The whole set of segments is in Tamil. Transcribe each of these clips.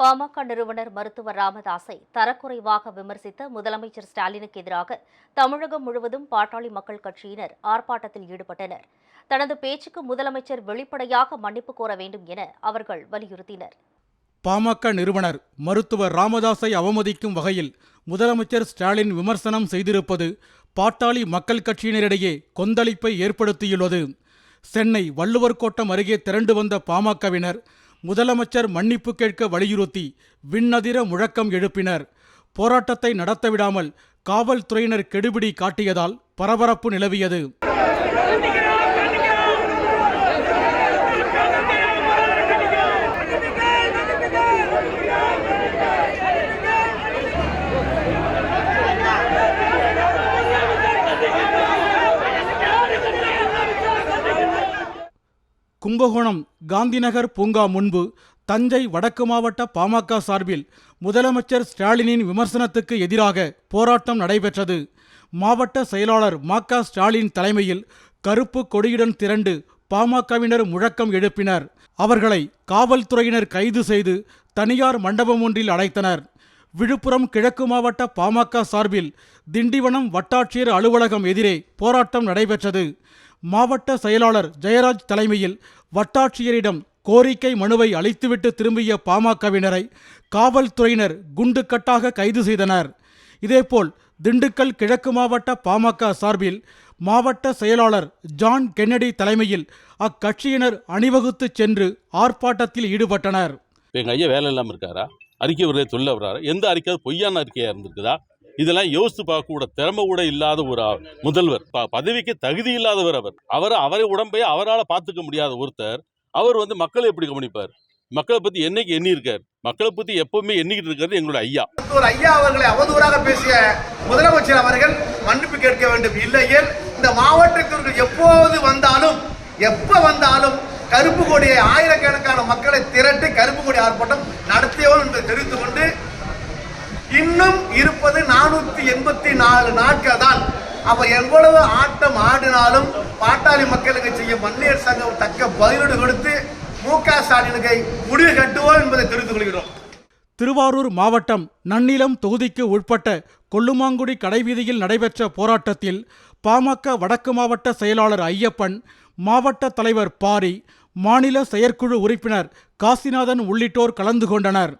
பாமக நிறுவனர் மருத்துவர் ராமதாஸை தரக்குறைவாக விமர்சித்த முதலமைச்சர் ஸ்டாலினுக்கு எதிராக தமிழகம் முழுவதும் பாட்டாளி மக்கள் கட்சியினர் ஆர்ப்பாட்டத்தில் ஈடுபட்டனர். தனது பேச்சுக்கு முதலமைச்சர் வெளிப்படையாக மன்னிப்பு கோர வேண்டும் என அவர்கள் வலியுறுத்தினர். பாமக நிறுவனர் மருத்துவர் ராமதாஸை அவமதிக்கும் வகையில் முதலமைச்சர் ஸ்டாலின் விமர்சனம் செய்திருப்பது பாட்டாளி மக்கள் கட்சியினரிடையே கொந்தளிப்பை ஏற்படுத்தியுள்ளது. சென்னை வள்ளுவர் கோட்டம் அருகே திரண்டு வந்த பாமகவினர் முதலமைச்சர் மன்னிப்பு கேட்க வலியுறுத்தி விண்ணதிர முழக்கம் எழுப்பினர். போராட்டத்தை நடத்தவிடாமல் காவல்துறையினர் கெடுபிடி காட்டியதால் பரபரப்பு நிலவியது. கும்பகோணம் காந்திநகர் பூங்கா முன்பு தஞ்சை வடக்கு மாவட்ட பாமக சார்பில் முதலமைச்சர் ஸ்டாலினின் விமர்சனத்துக்கு எதிராக போராட்டம் நடைபெற்றது. மாவட்ட செயலாளர் ம க ஸ்டாலின் தலைமையில் கருப்பு கொடியுடன் திரண்டு பாமகவினர் முழக்கம் எழுப்பினர். அவர்களை காவல்துறையினர் கைது செய்து தனியார் மண்டபம் ஒன்றில் அடைத்தனர். விழுப்புரம் கிழக்கு மாவட்ட பாமக சார்பில் திண்டிவனம் வட்டாட்சியர் அலுவலகம் எதிரே போராட்டம் நடைபெற்றது. மாவட்ட செயலாளர் ஜெயராஜ் தலைமையில் வட்டாட்சியரிடம் கோரிக்கை மனுவை அளித்துவிட்டு திரும்பிய பாமகவினரை காவல்துறையினர் குண்டுக்கட்டாக கைது செய்தனர். இதேபோல் திண்டுக்கல் கிழக்கு மாவட்ட பாமக சார்பில் மாவட்ட செயலாளர் ஜான் கென்னடி தலைமையில் அக்கட்சியினர் அணிவகுத்துச் சென்று ஆர்ப்பாட்டத்தில் ஈடுபட்டனர். எங்கள் ஐயா வேலை இல்லாமல் இருக்காரா? அறிக்கை விடுறதை தொழில் வர்றாரா? எந்த அறிக்கையாவது பொய்யான அறிக்கையாக இருந்திருக்குதா? இதெல்லாம் யோசித்து பார்க்கக்கூட திறமை கூட இல்லாத ஒரு ஆ- முதல்வர். பதவிக்கு தகுதி இல்லாதவர் அவர். அவர் அவரை உடம்பை அவரால் பார்த்துக்க முடியாத ஒருத்தர். அவர் வந்து மக்களை எப்படி கவனிப்பார்? மக்களை பற்றி என்னைக்கு எண்ணிருக்கார் மக்களை பற்றி எப்பவுமே எண்ணிக்கிட்டு இருக்கிறது எங்களோட ஐயா. ஒரு ஐயா அவர்களை அவதூறாக பேசிய முதலமைச்சர் அவர்கள் மன்னிப்பு கேட்க வேண்டும். இல்லையே இந்த மாவட்டத்திற்கு எப்போது வந்தாலும் எப்ப வந்தாலும் கருப்பு கொடியை ஆயிரக்கணக்கான மக்களை திரட்டி கருப்பு கொடி ஆர்ப்பாட்டம் நடத்தியவர் என்பதை தெரிவித்துக் கொண்டு இன்னும் இருப்பது நானூத்தி எண்பத்தி நாலு நாட்கள் தான் அப்ப எவ்வளவு ஆட்டம் ஆடினாலும் பாட்டாளி மக்களுக்கு செய்யும் மன்னியர் சங்கம் தக்க பதிலோடு கொடுத்து மு க ஸ்டாலினுக்கு முடிவு கட்டுவோம் என்பதை தெரிவித்துக் கொள்கிறோம். திருவாரூர் மாவட்டம் நன்னிலம் தொகுதிக்கு உட்பட்ட கொல்லுமாங்குடி கடைவீதியில் நடைபெற்ற போராட்டத்தில் பாமக வடக்கு மாவட்ட செயலாளர் ஐயப்பன் மாவட்ட தலைவர் பாரி மாநில செயற்குழு உறுப்பினர் காசிநாதன் உள்ளிட்டோர் கலந்து கொண்டனர்.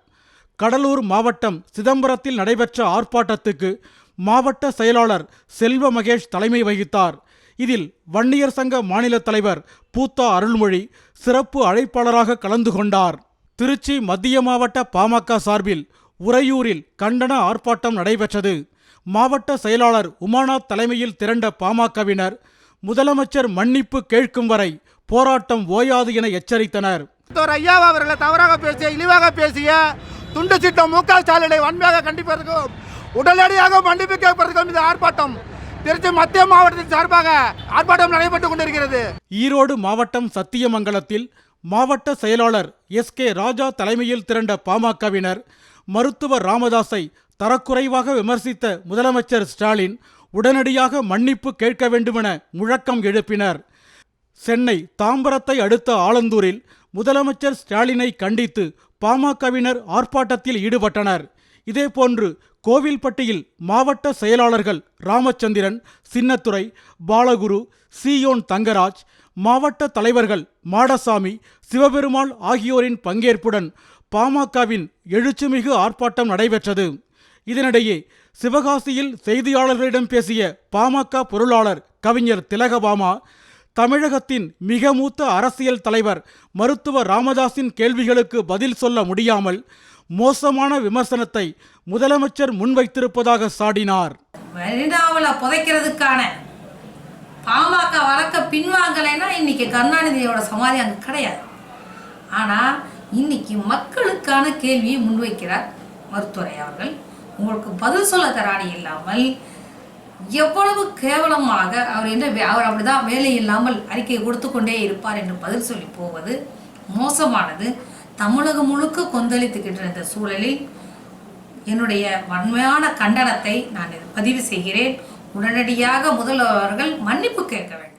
கடலூர் மாவட்டம் சிதம்பரத்தில் நடைபெற்ற ஆர்ப்பாட்டத்துக்கு மாவட்ட செயலாளர் செல்வ மகேஷ் தலைமை வகித்தார். இதில் வன்னியர் சங்க மாநில தலைவர் பூத்தா அருள்மொழி சிறப்பு அழைப்பாளராக கலந்து கொண்டார். திருச்சி மத்திய மாவட்ட பாமக சார்பில் உறையூரில் கண்டன ஆர்ப்பாட்டம் நடைபெற்றது. மாவட்ட செயலாளர் உமானாத் தலைமையில் திரண்ட பாமகவினர் முதலமைச்சர் மன்னிப்பு கேட்கும் வரை போராட்டம் ஓயாது என எச்சரித்தனர். ஐயா அவர்களை தவறாக பேசிய இழிவாக பேசிய துண்டு சீட்டம் மு க ஸ்டாலினை வன்மையாக கண்டிப்பதற்கும் உடனடியாக மன்னிப்பு கேட்பதற்கும் இந்த ஆர்ப்பாட்டம் திருச்சி மத்திய மாவட்டத்தின் சார்பாக ஆர்ப்பாட்டம் நடைபெற்றுக் கொண்டிருக்கிறது. ஈரோடு மாவட்டம் சத்தியமங்கலத்தில் மாவட்ட செயலாளர் எஸ் கே ராஜா தலைமையில் திரண்ட பாமகவினர் மருத்துவர் ராமதாஸை தரக்குறைவாக விமர்சித்த முதலமைச்சர் ஸ்டாலின் உடனடியாக மன்னிப்பு கேட்க வேண்டுமென முழக்கம் எழுப்பினர். சென்னை தாம்பரத்தை அடுத்த ஆலந்தூரில் முதலமைச்சர் ஸ்டாலினை கண்டித்து பாமகவினர் ஆர்ப்பாட்டத்தில் ஈடுபட்டனர். இதேபோன்று கோவில்பட்டியில் மாவட்ட செயலாளர்கள் ராமச்சந்திரன் சின்னத்துறை பாலகுரு சியோன் தங்கராஜ் மாவட்ட தலைவர்கள் மாடசாமி சிவபெருமாள் ஆகியோரின் பங்கேற்புடன் பாமகவின் எழுச்சிமிகு ஆர்ப்பாட்டம் நடைபெற்றது. இதனிடையே சிவகாசியில் செய்தியாளர்களிடம் பேசிய பாமக பொருளாளர் கவிஞர் திலகபாமா தமிழகத்தின் மிக மூத்த அரசியல் தலைவர் மருத்துவர் ராமதாஸின் கேள்விகளுக்கு பதில் சொல்ல முடியாமல் மோசமான விமர்சனத்தை முதலமைச்சர் முன்வைத்திருப்பதாக சாடினார். மெரினாவில் புதைக்கிறதுக்கான பாமக வழக்க பின்வாங்கலைன்னா இன்னைக்கு கருணாநிதியோட சமாதி அங்கே கிடையாது. ஆனால் இன்னைக்கு மக்களுக்கான கேள்வியை முன்வைக்கிறார் மருத்துவரை அவர்கள். உங்களுக்கு பதில் சொல்ல தராணி இல்லாமல் எவ்வளவு கேவலமாக அவர் என்ன வே- அவர் அப்படிதான் வேலை இல்லாமல் அறிக்கை கொடுத்து கொண்டே இருப்பார் என்று பதில் சொல்லி போவது மோசமானது. தமிழகம் முழுக்க கொந்தளித்துக்கின்ற இந்த சூழலில் என்னுடைய வன்மையான கண்டனத்தை நான் பதிவு செய்கிறேன். உடனடியாக முதல்வர்கள் மன்னிப்பு கேட்க வேண்டும்.